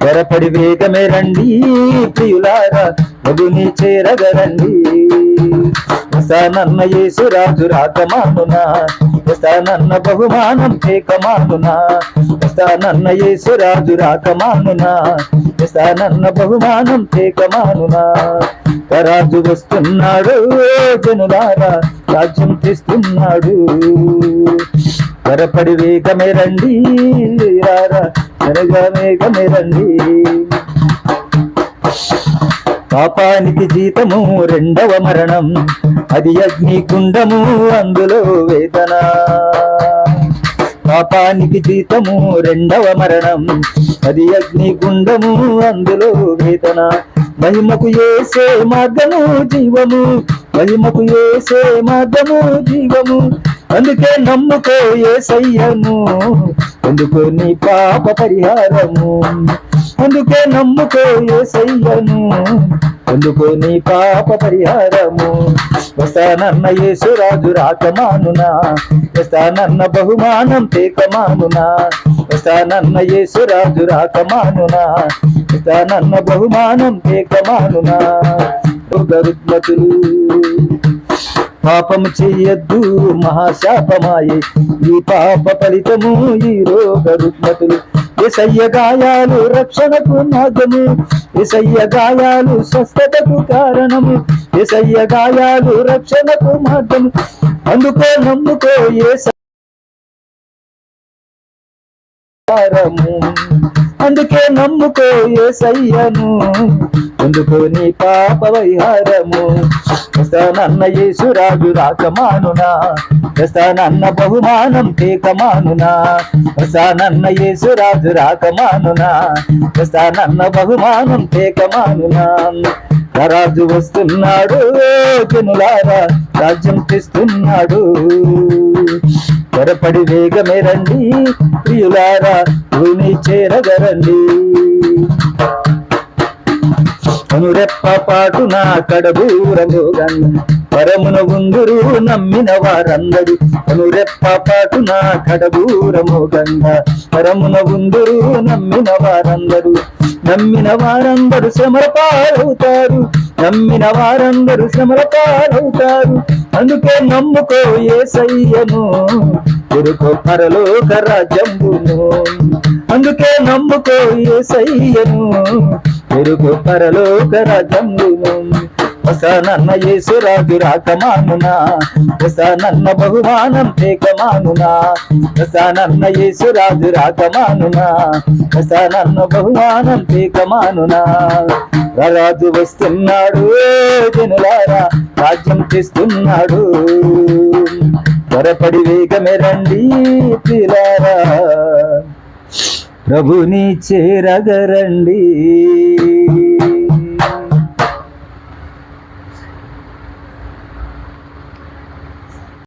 త్వరపడి వేగమే రండి ప్రియులారా ప్రభుని చేరగరండి. వస్తానన్న యేసురాజు రాకమానునా నన్న బహుమానం చేకమానునా వస్తానన్న యేసురాజు రాకమానునా నన్న బహుమానం చేకమానునా. రాజు వస్తున్నాడు జనులారా రాజ్యం తెస్తున్నాడు త్వరపడి వేగమే రండి. త్వరగా వేగమే రండి. పాపానికి జీతము రెండవ మరణం. అది అగ్నికుండము అందులో వేదన. పాపానికి జీతము రెండవ మరణం. అది అగ్నిగుండము అందులో వేదన. మహిమకు ఏసే మార్గము జీవము. మహిమకు ఏసే మార్గము జీవము. అందుకే నమ్ముకో ఏసయ్యను. అందుకో నీ పాప పరిహారము. అందుకే నమ్ముకో ఏసయ్యను. అందుకో నీ పాప పరిహారము. వస్తానన్న యేసురాజు రాకమానునా. వస్తానన్న బహుమానం తేకమానునా. వస్తానన్న యేసురాజు రాకమానునా. వస్తానన్న బహుమానం తేకమానునా. రుద్మతులు పాపము చెయ్యొద్దు మహాశాపమాయే. ఈ పాప ఫలితము ఈ రోగ రుగ్మతులు. ఎసయ్య గాయాలు రక్షణకు మార్గము. ఎసయ్య గాయాలు స్వస్థతకు కారణము. ఎసయ్య గాయాలు రక్షణకు మార్గము. అందుకో నమ్ముకో ఏ అందుకే నమ్ముకో ఏసయ్యను. ఎందుకో నీ పాప వైహారము. వస్తానన్న యేసురాజు రాకమానునా. వస్తానన్న బహుమానం తేకమానునా వస్తానన్న యేసురాజు రాకమానునా. వస్తానన్న బహుమానం తీకమానునా రాజు వస్తున్నాడు జనులారా రాజ్యం తెస్తున్నాడు. త్వరపడి వేగమే రండి ప్రియులారా. చేరగరండి. కనురెప్ప పాటు నా కడబూరము గన్న పరమున ఉందురు నమ్మిన వారందరు. కనురెప్ప పాటు నా కడబూరము గంగ పరమున ఉందురు నమ్మిన వారందరు. నమ్మిన వారందరూ శ్రమల నమ్మిన వారందరూ శ్రమల అందుకే నమ్ముకో ఏ సయ్యను ఎరుకో పరలోక రాజ్యంబును అందుకే నమ్ముకో ఏ సయ్యను ఎరుకో పరలోక రాజ్యంబును వస్తానన్న యేసురాజు రాకమానునా. వస్తానన్న బహుమానం తేకమానునా. వస్తానన్న యేసురాజు రాకమానునా. నన్న బహుమానం తేకమానునా. రాజు వస్తున్నాడు జనులారా రాజ్యం తెస్తున్నాడు త్వరపడి వేగమే రండి పిలారా ప్రభుని చేరగరండి.